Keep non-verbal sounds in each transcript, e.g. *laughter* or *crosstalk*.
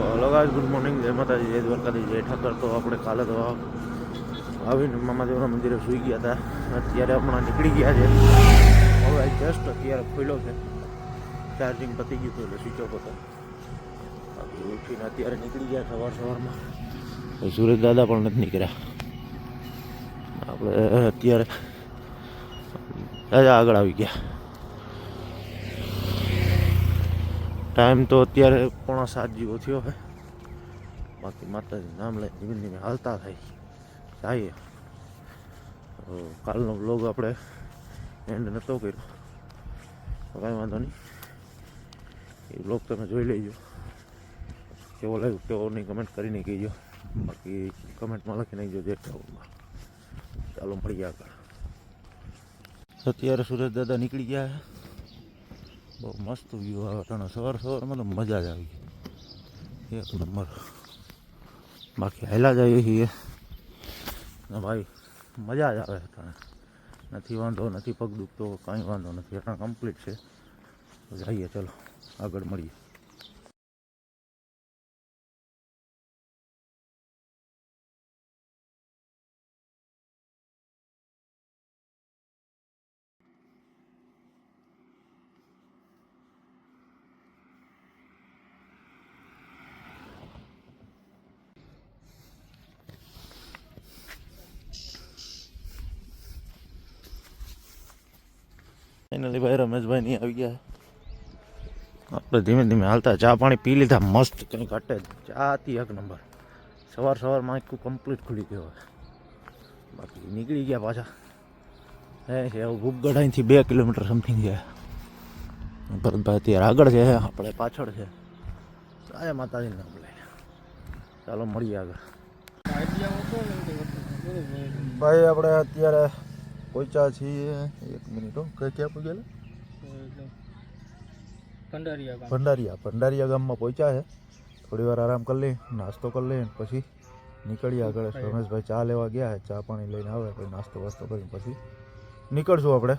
Hello guys good morning, જય માતાજી, જય દ્વારકાજી જય ઠાકર. તો આપણે કાલે તો આવીને મામાદેવના મંદિરે સૂઈ ગયા હતા. અત્યારે હમણાં નીકળી ગયા છે. હવે જસ્ટ અત્યારે ખુલ્યો છે. ચાર્જિંગ પતી ગયું હતું એટલે સ્વિચ ઓફ હતો. બાકી ઉઠીને અત્યારે નીકળી ગયા સવાર સવારમાં. સુરેશ દાદા પણ નથી નીકળ્યા. આપણે અત્યારે રાજા આગળ આવી ગયા. ટાઈમ તો અત્યારે પોણા સાત જેવો થયો હે. બાકી માતાજી નામ લઈ ધીમે ધીમે હાલતા થાય. જઈએ કાલનો બ્લોગ આપણે એન્ડ નહોતો કર્યો. કાંઈ વાંધો નહીં. એ બ્લોગ તમે જોઈ લેજો. કેવો લાગ્યો, કેવો નહીં કમેન્ટ કરીને કહેજો. બાકી કમેન્ટમાં લખી નાખજો જે ટાઉનમાં ચાલો મળી આગળ. અત્યારે સુરેશ દાદા નીકળી ગયા બહુ મસ્ત વ્યૂ આવે. તને સવાર સવારમાં તો મજા જ આવી ગઈ. એક નંબર. બાકી હેલા જ આવી છીએ. ભાઈ, મજા જ આવે તને. નથી વાંધો, નથી પગ દુખતો કાંઈ વાંધો નથી. એટલે કમ્પ્લીટ છે. જઈએ, ચલો. આગળ મળીએ. ફાઇનલી ભાઈ રમેશભાઈ નહીં આવી ગયા. આપણે ધીમે ધીમે હાલતા ચા પાણી પી લીધા મસ્ત કંઈ ઘટે ચા હતી એક નંબર. સવાર સવારમાં આખું કમ્પ્લીટ ખુલી ગયો હવે. બાકી નીકળી ગયા પાછા. હે છે અહીંથી બે કિલોમીટર સમથિંગ છે. ભરતભાઈ અત્યારે આગળ છે આપણે પાછળ છે. આજે માતાજી નામ લે. ચાલો મળીએ આગળ. ભાઈ આપણે અત્યારે પહોંચ્યા છીએ. એક મિનિટ હો. કઈ ક્યાં પહોંચ્યા ભંડારિયા ભંડારિયા. ભંડારિયા ગામમાં પહોંચ્યા છે. થોડી વાર આરામ કરી લઈએ નાસ્તો કરી લઈએ ને પછી નીકળીએ આગળ. રમેશભાઈ ચા લેવા ગયા છે. ચા પાણી લઈને આવે પછી નાસ્તો વાસ્તો કરીને પછી નીકળશું આપણે.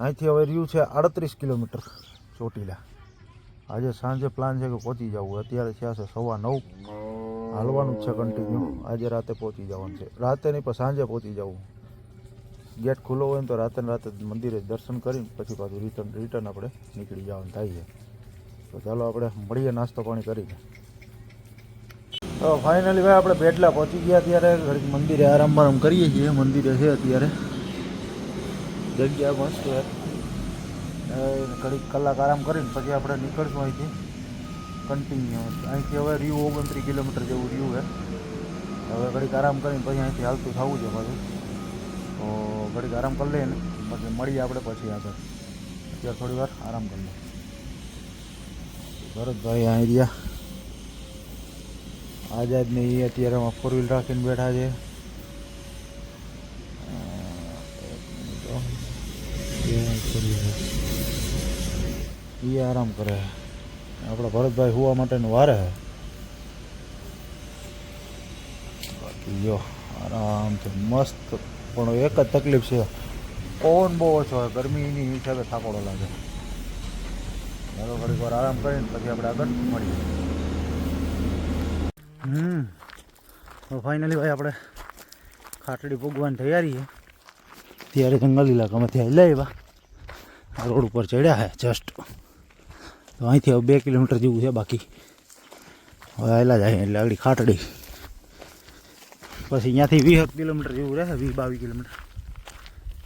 અહીંથી હવે રહ્યું છે આડત્રીસ કિલોમીટર ચોટીલા. આજે સાંજે પ્લાન છે કે પહોંચી જવું. અત્યારે થયા છે સવા નવ. હાલવાનું જ છે કન્ટિન્યુ આજે રાતે પહોંચી જવાનું છે. રાતે નહીં પણ સાંજે પહોંચી જવું. ગેટ ખુલ્લો હોય ને તો રાતે રાતે મંદિરે દર્શન કરીને પછી પાછું રિટર્ન રિટર્ન આપણે નીકળી જવાનું થાય તો ચાલો આપણે મળીએ, નાસ્તો પાણી કરીને. તો ફાઇનલી ભાઈ આપણે બેટલા પહોંચી ગયા ત્યારે મંદિરે આરામ બારામ કરીએ છીએ. મંદિરે છે અત્યારે. જગ્યા મસ્ત ઘડીક કલાક આરામ કરીને પછી આપણે નીકળશું અહીંથી. કન્ટિન્યુ અહીંથી હવે રહ્યું ઓગણત્રીસ કિલોમીટર જેવું રહ્યું છે. હવે ઘડીક આરામ કરીને પછી અહીંથી હાલતું થવું છે પાછું. ઘડીક આરામ કરી લઈએ ને, પછી મળીએ આપણે પછી આગળ. અત્યારે થોડી વાર આરામ કરી લઈએ. ભરતભાઈ અહીં રહ્યા. આઝાદ ને એ અત્યારે ફોર વ્હીલ રાખીને બેઠા છે. એ આરામ કરે. આપણા ભરતભાઈ હોવા માટેનું વારે. બાકી જો, આરામથી મસ્ત પણ એક જ તકલીફ છે. પવન બહુ ઓછો હોય, ગરમીની હિસાબે થાકોડો લાગે. ચાલો ઘડીક વાર આરામ કરીને પછી આપણે આગળ મળીએ. હમ. તો ફાઇનલી ભાઈ આપણે ખાટડી ભોગવાની તૈયારી છે. ત્યારે જંગલ ઇલાકામાં ત્યાં લઈ આવ્યા. રોડ ઉપર ચડ્યા છે જસ્ટ તો અહીંથી હવે બે કિલોમીટર જેવું છે બાકી. હવે આવેલા જાય એટલે આગળ ખાટડી. પછી અહીંયાથી વીસ કિલોમીટર જેવું રહે વીસ બાવીસ કિલોમીટર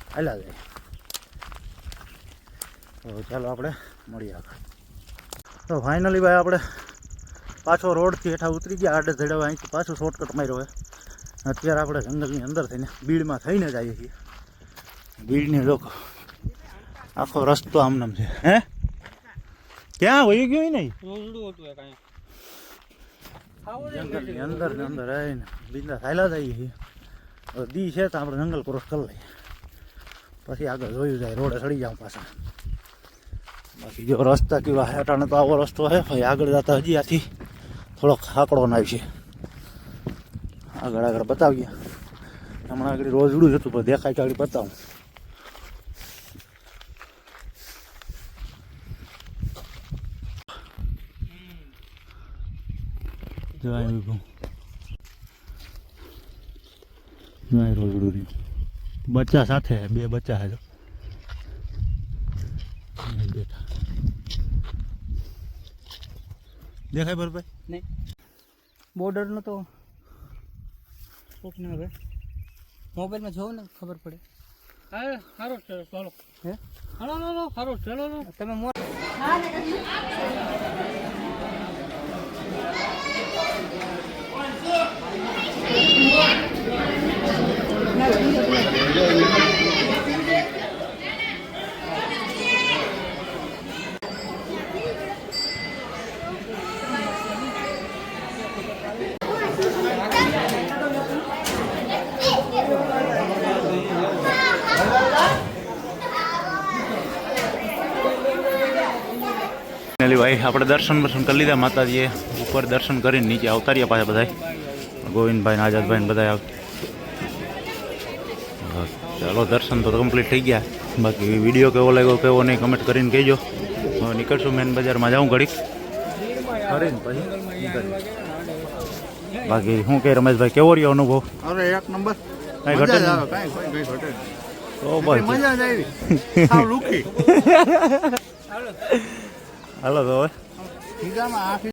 આવેલા જાય તો ચાલો આપણે મળીએ આગળ તો ફાઇનલી ભાઈ આપણે પાછો રોડથી હેઠા ઉતરી ગયા આડે ધડે અહીંથી પાછું શોર્ટકટ માર્યો હોય અત્યારે આપણે જંગલની અંદર થઈને બીડમાં થઈને જ આવીએ છીએ બીડને લોકો આખો રસ્તો આમનામ છે હે ક્યાં વહી ગયો નહીં જંગલની અંદર ને અંદર આવીને બીજા થાયલા જઈએ છીએ. દી છે તો આપણે જંગલ ક્રોસ કરી લઈએ. પછી આગળ જોયું જાય રોડે ચડી જાઉં પાછા. બાકી જો રસ્તા કેવા અટાણે તો આવો રસ્તો છે ભાઈ આગળ જતા હજી આથી થોડોક આંકડો નાય છે આગળ આગળ બતાવીએ. હમણાં આગળ રોજડું હતું પણ દેખાય તો આગળ બતાવું. જો અહીં ઊભું જો અહીં રોજડું રહ્યું બચ્ચા સાથે છે, બે બચ્ચા છે જો અહીં બેઠા દેખાય બરોબર નહીં બોર્ડરનો તો કોક ના હવે મોબાઈલમાં જોવો ને ખબર પડે હા સારો છે ચાલો હે હાલો હાલો સારો છે ચાલો તમે મો ફાઇનલી ભાઈ આપણે દર્શન દર્શન કરી લીધા માતાજીએ. ઉપર દર્શન કરીને નીચે આવતા પાછા બધા ગોવિંદભાઈ ને આઝાદભાઈ ને બધા આવ ચાલો દર્શન તો કમ્પ્લીટ થઈ ગયા. બાકી વીડિયો કેવો લાગ્યો કેવો નહીં કમેન્ટ કરીને કહેજો. હું નીકળશું મેન બજારમાં. જાઉં ઘડીક. બાકી શું કહે રમેશભાઈ કેવો રહ્યો અનુભવ? અરે એક નંબર. કાંઈ ઘટે કાંઈ ઘટે નહીં. તો બસ. મજા જ આવી. લુકી *laughs* હાલો તો હવે ખીજામાં આખી